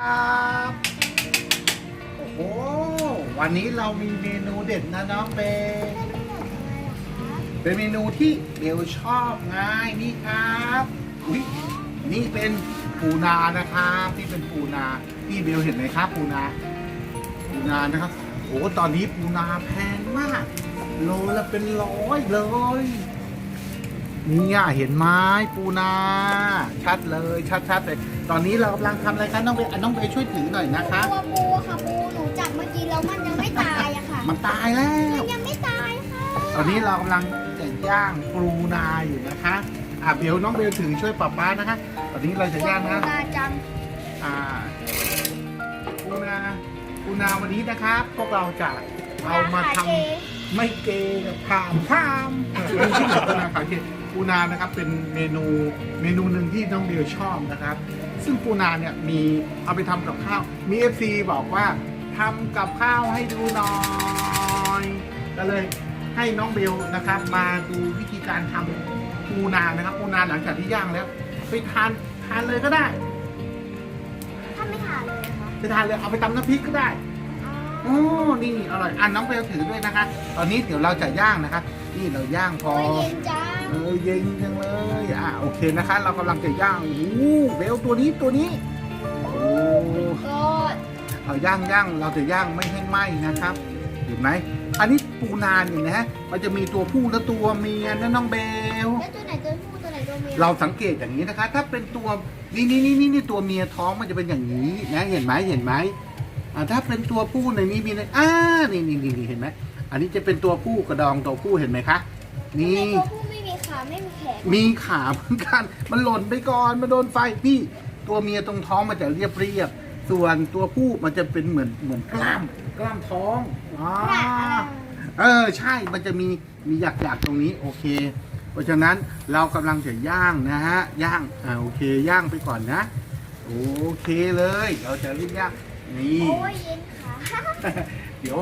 ครับโอ้โหวันนี้เรามีเมนูเด็ดนะน้องเบย์เป็นเมนูที่เบลชอบไง่ายนี่ครับอุ๊ยนี่เป็นปูนานะครับนี่เป็นปูนานี่เบลเห็นไหมครับ ปูนา ปูนานะครับโอ้ตอนนี้ปูนาแพงมาก โลละเป็นร้อยเลยเนี่ยเห็นไหมปูนา ชัดเลยชัดๆเลย ตอนนี้เรากำลังทำอะไรกันน้องเบย์อะน้องเบย์ช่วยถือหน่อยนะคะ ตัวปูค่ะปูหนูจับเมื่อกี้แล้วมันยังไม่ตายอะค่ะ มันตายแล้วมันยังไม่ตายค่ะตอนนี้เรากำลังจะย่างปูนาอยู่นะคะอะเบลน้องเบลถือช่วยป้าป้านะคะ ตอนนี้เราจะย่างนะปูนาจังอ่าปูนาปูนาวันนี้นะครับพวกเราจะเอามาทำ ไม่เกย์กับพามพามไม่ใช่ปูนาขาเกย์ ปูนานะครับเป็นเมนูเมนูหนึ่งที่น้องเบลชอบนะครับ ซึ่งปูนาเนี่ยมีเอาไปทำกับข้าว มีเอฟซีบอกว่าทำกับข้าวให้ดูหน่อยก็เลยให้น้องเบลนะครับ มาดูวิธีการทำปูนานะครับปูนาหลังจากที่ย่างแล้ว ไปทานทานเลยก็ได้ถ้าไม่ทานเลยค่ะไปทานเลยเอาไปตำน้ำพริกก็ได้โอ้นี่อร่อยอะน้องเบลถือด้วยนะคะ ตอนนี้เดี๋ยวเราจะย่างนะคะ นี่เราย่างพอโอ้ยเย็นจัง เออเย็นจังเลยอะโอเคนะคะ เรากำลังจะย่างโอ้เบลตัวนี้ตัวนี้โอ้ก็เอาย่างย่างเราจะย่างไม่ให้ไหม้นะครับเห็นไหมอันนี้ปูนาเนี่ยนะมันจะมีตัวผู้และตัวเมียนะน้องเบลแล้วตัวไหนตัวผู้ตัวไหนตัวเมียเราสังเกตอย่างนี้นะคะ ถ้าเป็นตัวนี่นี่นี่นี่นี่ตัวเมียท้องมันจะเป็นอย่างนี้นะเห็นไหมเห็นไหมอ่าถ้าเป็นตัวผู้ในนี้มีเลยอ่านี่นี่นี่นี่เห็นไหมอันนี้จะเป็นตัวผู้กระดองตัวผู้เห็นไหมคะนี่ตัวผู้ไม่มี ขาไม่มีแขนมีขาเหมือนกัน มันหล่นไปก่อนมาโดนไฟนี่ ตัวเมียตรงท้องมันจะเรียบเรียบๆส่วนตัวผู้มันจะเป็นเหมือนเหมือนกล้าม กล้ามท้องอ่าเออใช่มันจะมีมีหยักๆตรงนี้โอเค เพราะฉะนั้นเรากำลังจะย่างนะฮะย่างอ่าโอเคย่างไปก่อนนะ โอเคเลย เราจะรีบย่างนี่ โอ้ยเย็นขาเดี๋ยว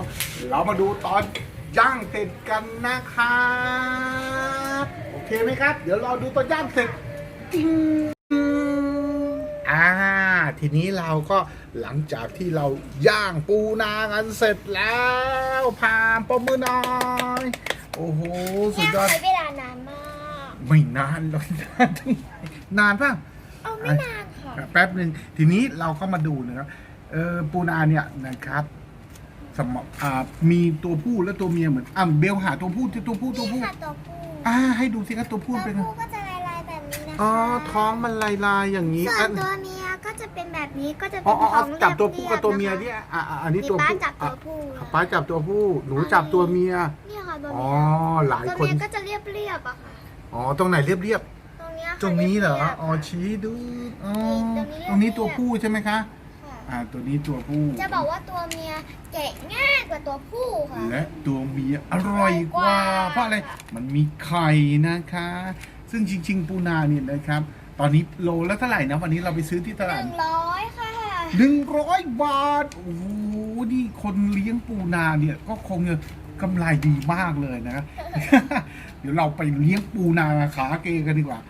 เรามาดูตอนย่างเสร็จกันนะครับโอ เคไหมครับ เดี๋ยวรอดูตอนย่างเสร็จจริงอ่าทีนี้เราก็หลังจากที่เราย่างปูนากันเสร็จแล้วพามปมมือหน่อยโอ้โหสุดยอดใช้เวลานานมาก ไม่นานหรอกนานทำไมนานป่ะเอาไม่นานค่ะแป๊บหนึ่งทีนี้เราก็มาดูนะครับเออปูนาเนี่ยนะครับสมองอ่ามีตัวผู้และตัวเมียเหมือนอ่าเบลหาตัวผู้ที่ตัวผู้ตัวผู้นี่ค่ะตัวผู้ อ่าให้ดูสิครับตัวผู้ตัวเป็นไงผู้ก็จะลายๆแบบนี้นะคะอ๋อท้องมันลายลายๆอย่างนี้ส่วอะนตัวเมียก็จะเป็นแบบนี้ก็จะอ๋เป็อนอ๋อท้อ๋อองจับตัวผู้กับตัวเมียรีเนี่ยบๆอ่าอ่าอันนี้นี่ตัวป้าผู้จับตัวอะผู้ป้าจับตัวผู้หนูจับตัวเมียนี่ค่ะตัวอ๋อเมียหลายตัวคนเมียก็จะเรียบเรียบๆอะค่ะ อ๋อตรงไหนเรียบเรียบ ตรงเนี้ยๆค่ะตรงนี้เหรอ ยบๆอ๋อชี้ดูอ๋อตตรรงงนี้นี้เรียบๆตัวผู้ใช่ไหมคะค่ะ อ่าตัวนี้ตัวผู้ จะบอกว่าตัวเมียแกะง่ายกว่าตัวผู้ค่ะ และตัวเมียอร่อยกว่าอร่อยกว่า เพราะอะไร มันมีไข่นะคะ ซึ่งจริง ๆ ปูนาเนี่ยนะครับ ตอนนี้โลละเท่าไหร่นะวันนี้เราไปซื้อที่ตหลาดนึ่งร้อยค่ะ หนึ่งร้อยบาท โอ้โห นี่คนเลี้ยงปูนาเนี่ยก็คงจะกำไรดีมากเลยนะ เดี๋ยวเราไปเลี้ยงปูนาขาเกกันดีกว่า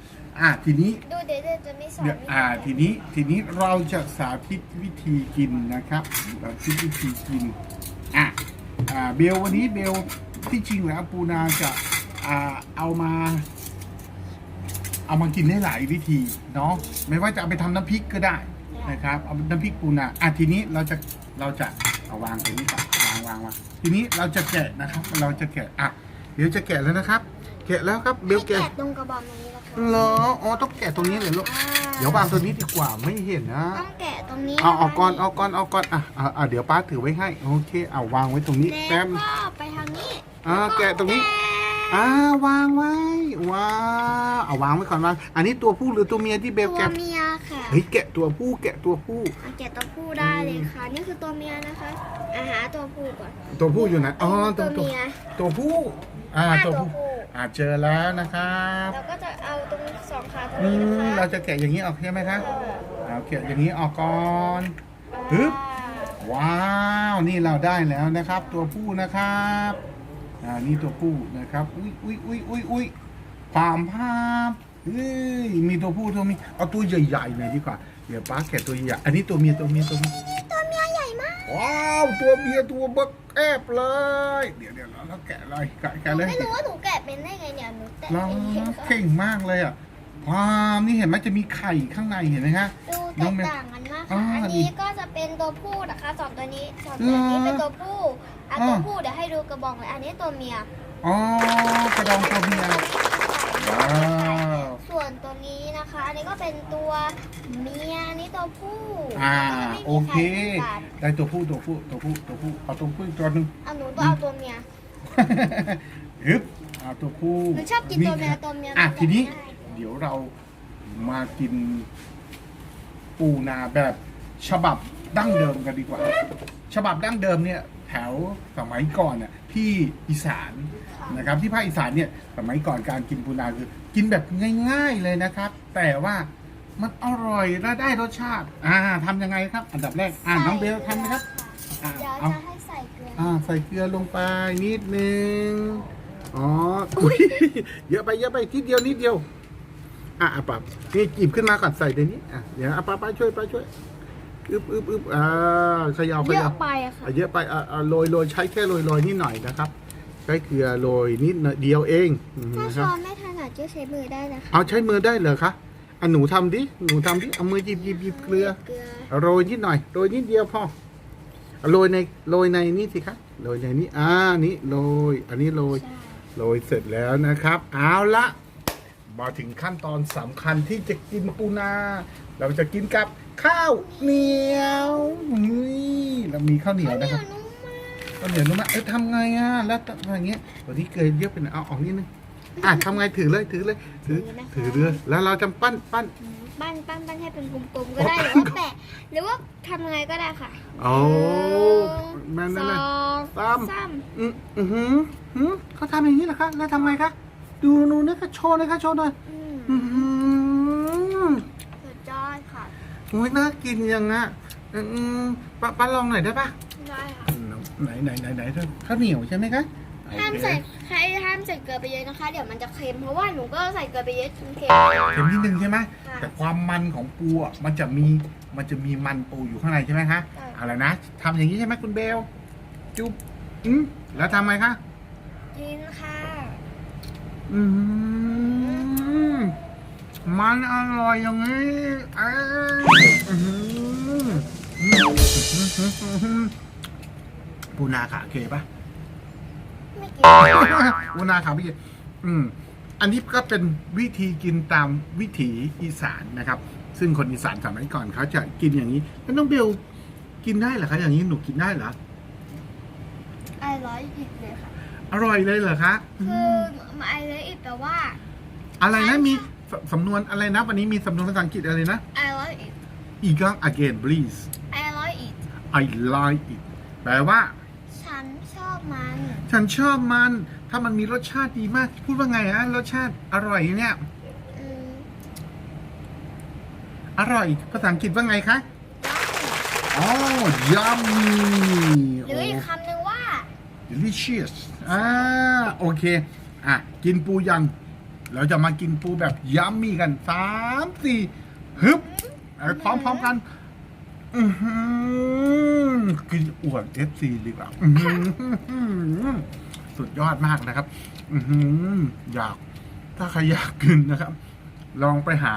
อะทีนี้ดูเดี๋ยวเดี๋ยวจะไม่สอนเดี๋ยวอ่าทีนี้ทีนี้เราจะสาธิตวิธีกินนะครับสาธิตวิธีกินอะอ่าเบลวันนี้เบลที่จริงแล้วปูนาจะอ่าเอามา เอามากินได้หลายวิธีเนาะไม่ว่าจะเอาไปทำน้ำพริกก็ได้นะครับเอาน้ำพริกปูนาอะทีนี้เราจะเราจะเอาวางตรงนี้ก่อนวางวางวางทีนี้เราจะแกะนะครับ เราจะแกะอะเดี๋ยวจะแกะแล้วนะครับ แกะแล้วครับเบลให้แกะแกะตรงกระบอกตรงนี้นะคะเหรออ๋อต้องแกะตรงนี้เลยลูกอ่าเดี๋ยววางตัวนี้ดีกว่าไม่เห็นนะ ต้องแกะตรงนี้เอาเอาก่อนนะคะเอาก่อนเอาก่อนอะอะอะเดี๋ยวป้าถือไว้ให้โอเคเอาวางไว้ตรงนี้แล้แป๊วบก็ไปทางนี้อ่าแกะตรงนี้ อ่าวางไว้ว้าวเอาวางไว้ก่อนวางอันนี้ตัวผู้หรือตัวเมียที่เบลตัวแกะเมียค่ะเฮ้ยแกะตัวผู้แกะตัวผู้ เอาแกะตัวผู้ได้เลยค่ะ นี่คือตัวเมียนะคะอาหาตัวผู้ก่อนตัวผู้อยู่ไหนอ๋อตัตัววตัวเมียตัวผู้ อ่าอ่าตัวตัวผู้ผู้อ่าเจอแล้วนะครับเราก็จะเอาตรงสองขาตรงอืนี้นะมคะเราจะแกะอย่างนี้ออกใช่ไหมคะเอาแกะอย่างนี้ออกก่อนฮึบว้าว นี่เราได้แล้วนะครับ ตัวผู้นะครับอ่านี่ตัวผู้นะครับอุ้ยอุ้ยอุ้ยอุ้ยอุ้ยความภาพเฮ้ยมีตัวผู้ตัวเมียเอาตัวใหญ่ๆหน่อยดีกว่าเดี๋ยวป้าแกะตัวใหญ่อันนี้ตัวเมียตัวเมียตัวเมียตัวเมียใหญ่มากว้าวตัวเมียตัวเบิก แอบเลย เดี๋ยวเดี๋ยวเราเราแกะเลยแกะแกะเลยไม่รู้ว่าหนูแกะเป็นได้ไงเนี่ยหนูแกะเราเองค่ะเก่งมากเลยอะว้าวนี่เห็นไหมจะมีไข่ข้างในเห็นไหมฮะ ดูแตน้องกเมย์ต่างกันมากอ่าค่ะอันนี่นี้ก็จะเป็นตัวผู้นะคะสองตัวนี้สองตัวนี้เหรอเป็นตัวผู้อันอ่าตัวผู้เดี๋ยวให้ดูกระบองเลยอันนี้ตัวเมียอ๋อกระดองตัวเมียว้าวส่ วนตัวนี้นะคะอันนี้ก็เป็นตัวเมียอันนี้ตัวผู้อ่าก็จะไม่มีโอเคไข่หมือนกันได้ตัวผู้ตัวผู้ตัวผู้ตัวผู้เอาตัวผู้อีกตัวหนึ่งเอาหนูตัวเอาตัวเมียฮึบเอาตัวผู้หนูชอบกินตัวเมียครับตัวเมียอะมัทีนี้ง่ายเดี๋ยวเรามากินปูนาแบบฉบับดั้งเดิมกันดีกว่า ฉบับดั้งเดิมเนี่ย แถวสมัยก่อนน่ะ ที่อีสานนะครับที่ภาคอีสานเนี่ยสมัยก่อนการกินปูนาคือกินแบบง่าย ๆเลยนะครับ แต่ว่ามันอร่อยและได้รสชาติอ่าทำยังไงครับ อันดับแรกอ่าน้องเบลทำนะครับอ่าเดี๋ยวเอาจะให้ใส่เกลือออ่าใส่เกลือลงไปนิดนึงอ๋ออุ๊ยเยอะไปเยอะไปนิดเดียวนิดเดียวอะอะปับนี่จีบขึ้นมาก่อนใส่ในนี้อะเดี๋ยวอะป้าป้าช่วยป้าช่วยอึบอึบอึบอ่าเขยาวขเยยาอะวไป อะค่ะอะเยอะไปอะอะโรยโรยใช้แค่โรยโรยนิดหน่อยนะครับ ใช้เกลือโรยนิดเดียวเองอืมถ้านะคช้รับอนไม่ถนัดก็ใช้มือได้นะคะเอาใช้มือได้เหรอคะอะหนูทำดิหนูทำดิเอามือหยิบหยิบหยิบเกลือ เกลือโรยนิดหน่อยโรยนิดเดียวพอโรยในโรยในนี่สิครับโรยในนี้อ่านี่โรยอันนี้โรย ใช่โรยเสร็จแล้วนะครับ เอาละมาถึงขั้นตอนสำคัญที่จะกินปูนา เราจะกินกับ ข้าวเหนียวนี่เรามีข้าวเหนียวเหนีนะยควรับนุ่มมากข้าวเหนียวนุ่มมากเอ้ยทำไงอะแล้วทำอย่างเงี้ยวันนี้เกลือเยอะไปหน่อยเอาออกนิดนึงอะทำไงถือเลยถือเลยถือถือเลยแล้วเราจะปั้นปั้นปั้นปั้นปั้นให้เป็นกลมๆก็ได้หรือว่าแปะหรือว่าทำยังไงก็ได้ค่ะโอ้แม่นสนั่นอเลยงสามสามอืมอือหือหือเขาทำอย่างนี้เหรอคะแล้วทำไงคะดูนูนะคะโชว์นะคะโชว์หน่อยอืมอือหือสุดยอดค่ะโอ้ยน่ากินยังอะอืมป้าป้าลองหน่อยได้ปะได้ค่ะไหนไหนไหนไหนข้าวเหนียวใช่ไหมคะห้ามโอเคใส่ใครห้ามใส่เกลือไปเยอะนะคะ เดี๋ยวมันจะเค็มเพราะว่าหนูก็ใส่เกลือไปเยอะจนเค็มเค็มนิดนึงใช่ไหมค่ะแต่ความมันของปูอะมันจะมีมันจะมีมันปูอยู่ข้างในใช่ไหมคะใช่เอาละนะทำอย่างนี้ใช่ไหมคุณเบลจุ๊บอืมแล้วทำไงคะกินค่ะ อืม มันอร่อยอย่างนี้เอ้ยอื้อหืออืมปูนาขาเคปะไม่กินปูนาขาพี่อืมอันนี้ก็เป็นวิธีกินตามวิถีอีสานนะครับ ซึ่งคนอีสานสมัยก่อนเขาจะกินอย่างนี้แล้วน้องเบลกินได้เหรอคะอย่างนี้หนูกินได้เหรอไอร้อยอีกเลยค่ะ อร่อยเลยเหรอคะคือไอร้อยอีกแปลว่า อะไรนะมี สสำนวนอะไรนะ วันนี้มีสำนวนภาษาอังกฤษอะไรนะไอร้อยอีกอีก again please ไอร้อยอีก I like it แปลว่า ฉันชอบมัน ฉันชอบมัน ถ้ามันมีรสชาติดีมาก พูดว่าไงฮะ รสชาติอร่อยเนี่ย อืม อร่อย ภาษาอังกฤษว่าไงคะ อ๋อ yummy หรืออีกคำหนึ่งว่า delicious อ่า โอเค อะ กินปูยัง เราจะมากินปูแบบยัมมี่กันสามสี่ฮึบเอาพร้อมๆกันอือหือกินอวดเอฟซีดีกว่าสุดยอดมากนะครับอยาก ถ้าใครอยากกินนะครับ ลองไปหา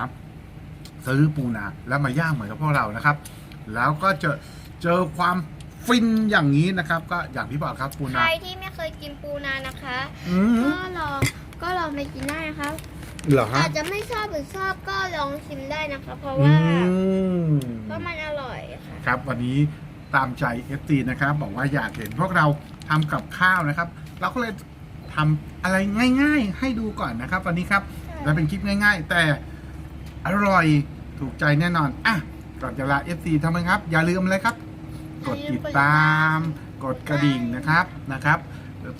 ซื้อปูนาแล้วมาย่างเหมือนกับพวกเรานะครับ แล้วก็จะเจอความฟินอย่างนี้นะครับ ก็อย่างที่บอกครับปูนาใครที่ไม่เคยกินปูนานะคะ อืม ก็ลองก็ลอง ไปกินได้นะคะเหรอฮะอาจจะไม่ชอบหรือชอบก็ลองชิมได้นะคะเพราะอืว่ามเพราะมันอร่อยค่ะ ครับวันนี้ตามใจ FT นะครับ บอกว่าอยากเห็นพวกเราทำกับข้าวนะครับ เราก็เลยทำอะไรง่าย ๆ ให้ดูก่อนนะครับ วันนี้ครับและเป็นคลิปง่าย ๆ แต่อร่อยถูกใจแน่นอนอะก่อนจะลา FC ทำไมครับ อย่าลืมเลยครับ กดติดตาม กดกระดิ่งนะครับนะครับ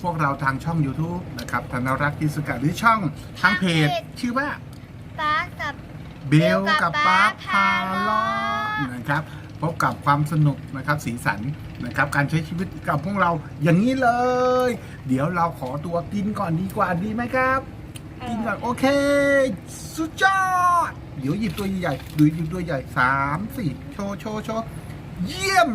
พวกเราทางช่อง YouTube นะครับธนรักษ์กิสุกะหรือช่องทางเพจ ชื่อว่า ป้ากับ เบลกับป๊าพาลอนะครับพบกับความสนุกนะครับสีสันนะครับ การใช้ชีวิตกับพวกเราอย่างนี้เลย เดี๋ยวเราขอตัวกินก่อนดีกว่าดีไหมครับ กินก่อนโอเค สุดยอดเดี๋ยวหยิบตัวใหญ่ๆดูหยิบตัวใหญ่สามสี่โชว์โชว์โชว์เยี่ยม